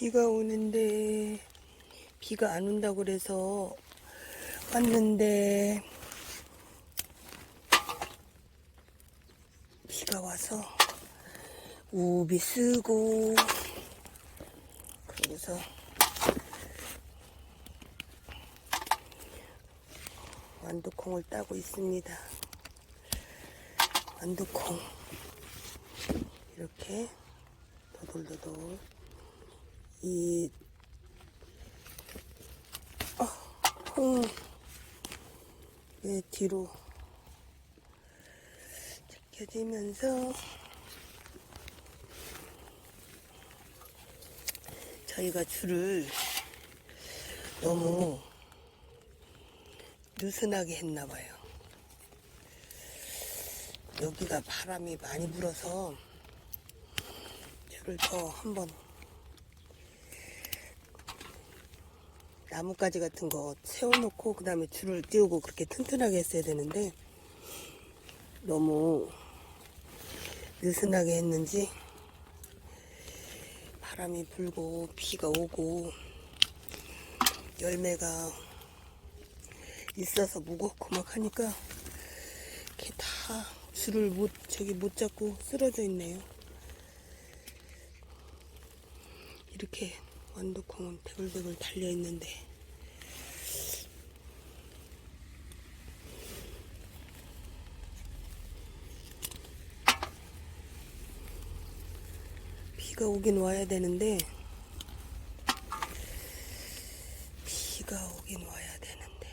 비가 오는데 비가 안 온다고 그래서 왔는데 비가 와서 우비 쓰고 그래서 완두콩을 따고 있습니다. 완두콩 이렇게 도돌도돌 이 어, 콩, 의 뒤로 제껴지면서 저희가 줄을 너무 느슨하게 했나 봐요. 여기가 바람이 많이 불어서 줄을 더 한번 나뭇가지 같은 거 세워놓고 그 다음에 줄을 띄우고 그렇게 튼튼하게 했어야 되는데 너무 느슨하게 했는지 바람이 불고 비가 오고 열매가 있어서 무겁고 막 하니까 이렇게 다 줄을 못 저기 못 잡고 쓰러져 있네요. 이렇게 완두콩은 대글대글 달려 있는데. 비가 오긴 와야 되는데 비가 오긴 와야 되는데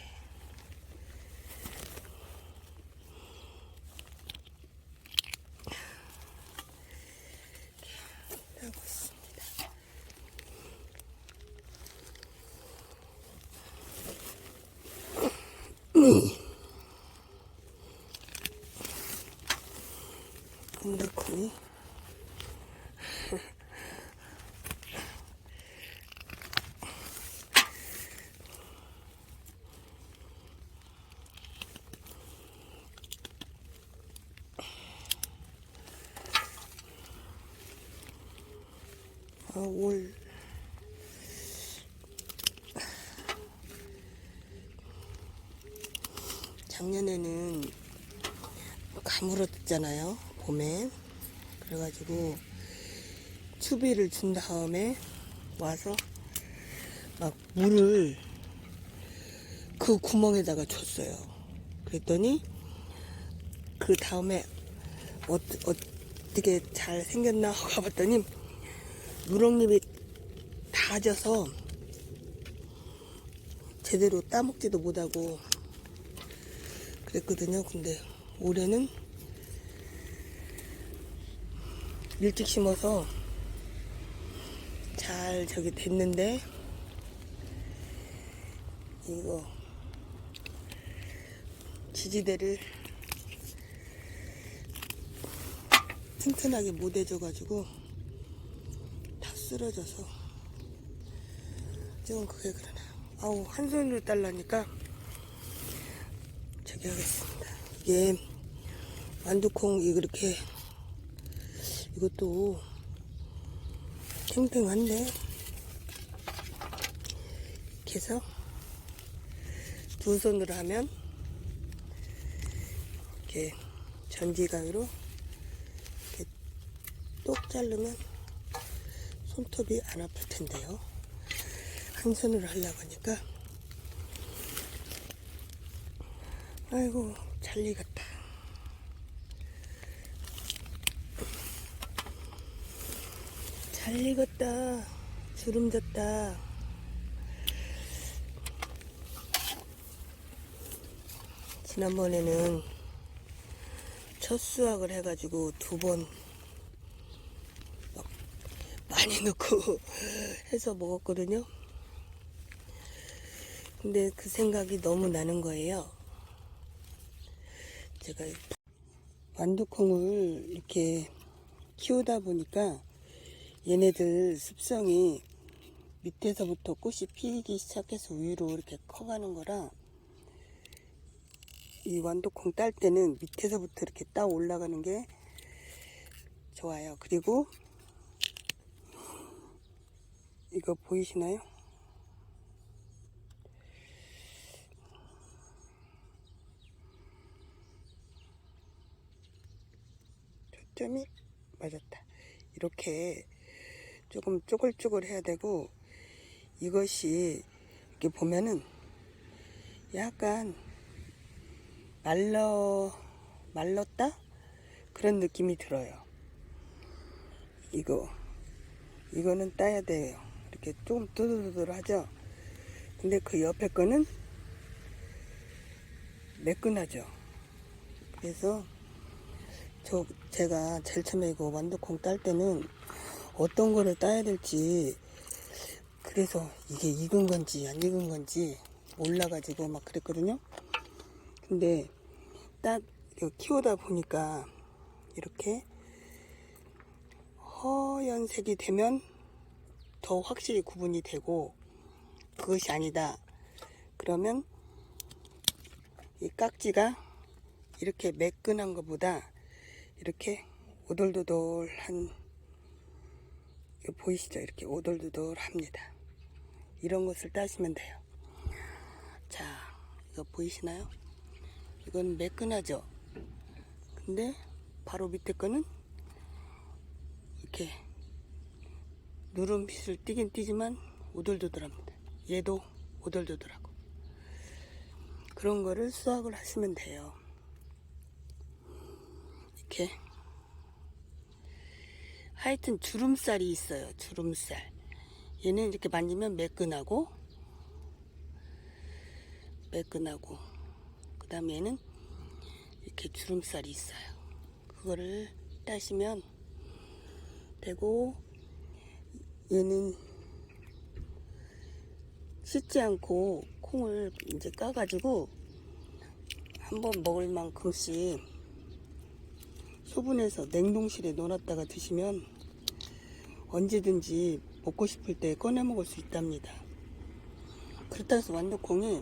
이렇게 하고 있습니다. 완두콩이 아, 올 작년에는 가물었잖아요 봄에. 그래가지고 추비를 준 다음에 와서 막 물을 그 구멍에다가 줬어요. 그랬더니 그 다음에 어, 어떻게 잘 생겼나 하고 가봤더니 누렁잎이 다 져서 제대로 따먹지도 못하고 그랬거든요. 근데 올해는 일찍 심어서 잘 저기 됐는데 이거 지지대를 튼튼하게 못 해줘가지고 다 쓰러져서. 지금 그게 그러네 아우 한 손으로 딸라니까 저기 하겠습니다 이게 완두콩 이렇게 이것도 탱탱한데 이렇게 해서 두 손으로 하면 이렇게 전지가위로 이렇게 똑 자르면 손톱이 안 아플 텐데요. 한 손으로 하려고 하니까 아이고 잘 익었다. 잘 익었다. 주름 졌다. 지난번에는 첫 수확을 해가지고 두 번 많이 넣고 해서 먹었거든요. 근데 그 생각이 너무 나는 거예요. 제가 완두콩을 이렇게 키우다 보니까 얘네들 습성이 밑에서부터 꽃이 피기 시작해서 위로 이렇게 커가는 거라 이 완두콩 딸 때는 밑에서부터 이렇게 따 올라가는 게 좋아요. 그리고 이거 보이시나요? 점이 맞았다. 이렇게 조금 쪼글쪼글 해야 되고 이것이 이렇게 보면은 약간 말러 말렀다 그런 느낌이 들어요. 이거 이거는 따야 돼요. 이렇게 조금 두들두들하죠. 근데 그 옆에 거는 매끈하죠. 그래서 저 제가 제일 처음에 이거 완두콩 딸 때는 어떤 거를 따야 될지 그래서 이게 익은 건지 안 익은 건지 몰라가지고 막 그랬거든요. 근데 딱 키우다 보니까 이렇게 허연색이 되면 더 확실히 구분이 되고 그것이 아니다. 그러면 이 깍지가 이렇게 매끈한 것보다 이렇게 오돌도돌한 보이시죠? 이렇게 오돌도돌합니다. 이런 것을 따시면 돼요. 자, 이거 보이시나요? 이건 매끈하죠? 근데 바로 밑에 거는 이렇게 누름빛을 띄긴 띄지만 오돌도돌합니다. 얘도 오돌도돌하고 그런 거를 수확을 하시면 돼요. 이렇게 하여튼 주름살이 있어요. 주름살. 얘는 이렇게 만지면 매끈하고 매끈하고 그 다음에 얘는 이렇게 주름살이 있어요. 그거를 따시면 되고 얘는 씻지 않고 콩을 이제 까가지고 한번 먹을 만큼씩 소분해서 냉동실에 넣어놨다가 드시면 언제든지 먹고 싶을 때 꺼내 먹을 수 있답니다. 그렇다고 해서 완두콩이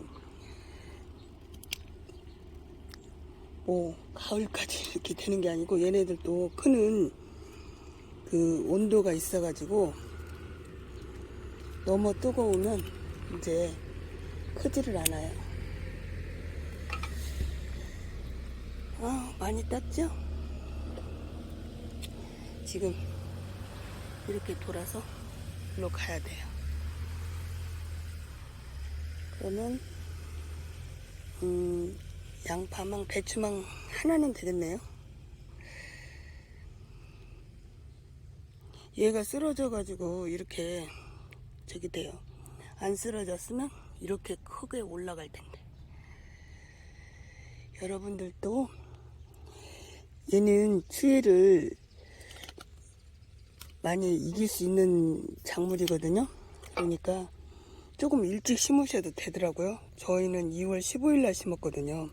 뭐 가을까지 이렇게 되는 게 아니고 얘네들도 크는 그 온도가 있어가지고 너무 뜨거우면 이제 크지를 않아요. 아 많이 땄죠? 지금 이렇게 돌아서 일로 가야 돼요. 그러면 음, 양파망, 배추망 하나는 되겠네요. 얘가 쓰러져가지고 이렇게 저기 돼요. 안 쓰러졌으면 이렇게 크게 올라갈 텐데. 여러분들도 얘는 추위를 많이 이길 수 있는 작물이거든요. 그러니까 조금 일찍 심으셔도 되더라고요. 저희는 2월 15일 날 심었거든요.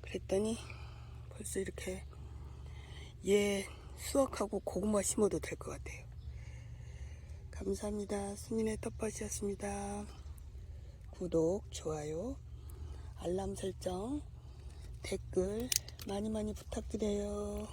그랬더니 벌써 이렇게 얘 수확하고 고구마 심어도 될 것 같아요. 감사합니다. 수민의 텃밭이었습니다. 구독, 좋아요, 알람 설정, 댓글 많이 많이 부탁드려요.